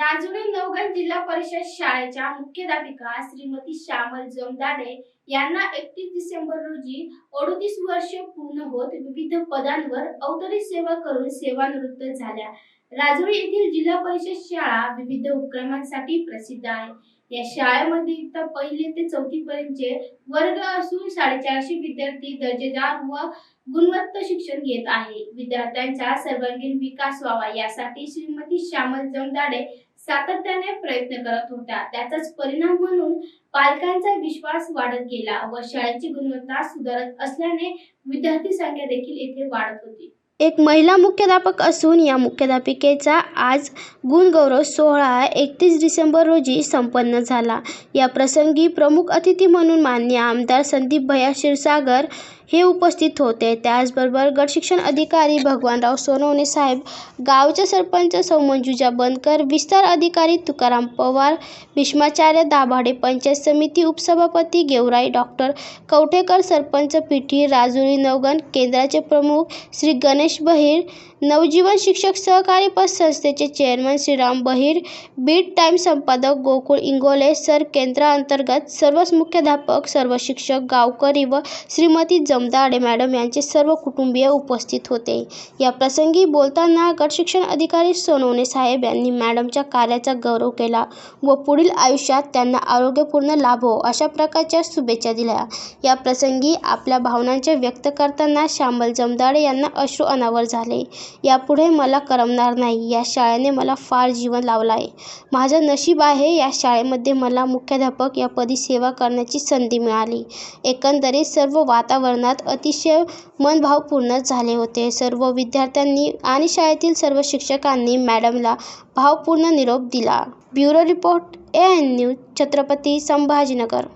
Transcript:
राजुरी नवगण जिल्हा परिषद शाळेच्या मुख्याध्यापिका श्रीमती श्यामल जमदाडे यांना एकतीस डिसेंबर रोजी अडतीस वर्ष पूर्ण होत विविध पदांवर अवतरित सेवा करून सेवानिवृत्त झाल्या. राजुरी येथील जिल्हा परिषद शाळा विविध उपक्रमांसाठी प्रसिद्ध आहे. या शाळेमध्ये इथं पहिले ते चौथी पर्यंतचे वर्ग असून साडेचारशे विद्यार्थी दर्जेदार व गुणवत्ता शिक्षण घेत आहे. विद्यार्थ्यांचा सर्वांगीण विकास व्हावा यासाठी श्रीमती श्यामल जमदाडे सातत्याने प्रयत्न करत होत्या. त्याचाच परिणाम म्हणून पालकांचा विश्वास वाढत गेला व शाळेची गुणवत्ता सुधारत असल्याने विद्यार्थी संख्या देखील येथे वाढत होती. एक महिला मुख्याध्यापक असून या मुख्याध्यापिकेचा आज गुणगौरव सोहळा एकतीस डिसेंबर रोजी संपन्न झाला. या प्रसंगी प्रमुख अतिथी म्हणून मान्य आमदार संदीप भैया क्षीरसागर हे उपस्थित होते. त्याचबरोबर गटशिक्षण अधिकारी भगवानराव सोनवणे साहेब गावचे सरपंच सौमंजुजा बनकर विस्तार अधिकारी तुकाराम पवार भीष्माचार्य दाभाडे पंचायत समिती उपसभापती गेवराई डॉक्टर कवठेकर सरपंच पिठी राजुरी नवगण केंद्राचे प्रमुख श्री गणेश बहिर नवजीवन शिक्षक सहकारी पतसंस्थेचे चेअरमन श्रीराम बहिर बीट टाईम संपादक गोकुळ इंगोले सर केंद्राअंतर्गत सर्वच मुख्याध्यापक सर्व शिक्षक गावकरी व श्रीमती जमदाडे मॅडम यांचे सर्व कुटुंबीय उपस्थित होते. या प्रसंगी बोलताना गटशिक्षण अधिकारी सोनवणे साहेब यांनी मॅडमच्या कार्याचा गौरव केला व पुढील आयुष्यात त्यांना आरोग्यपूर्ण लाभो अशा प्रकारच्या शुभेच्छा दिल्या. या प्रसंगी आपल्या भावनांचे व्यक्त करताना श्यामल जमदाडे यांना अश्रू अनावर झाले. यापुढे मला करमणार नाही. या शाळेने मला फार जीवन लावलं आहे माझं नशीब आहे या शाळेमध्ये मला मुख्याध्यापक या पदी सेवा करण्याची संधी मिळाली. एकंदरीत सर्व वातावरणात अतिशय मनभावपूर्ण झाले होते. सर्व विद्यार्थ्यांनी आणि शाळेतील सर्व शिक्षकांनी मॅडमला भावपूर्ण निरोप दिला. Bureau report A N news Chhatrapati Sambhajinagar.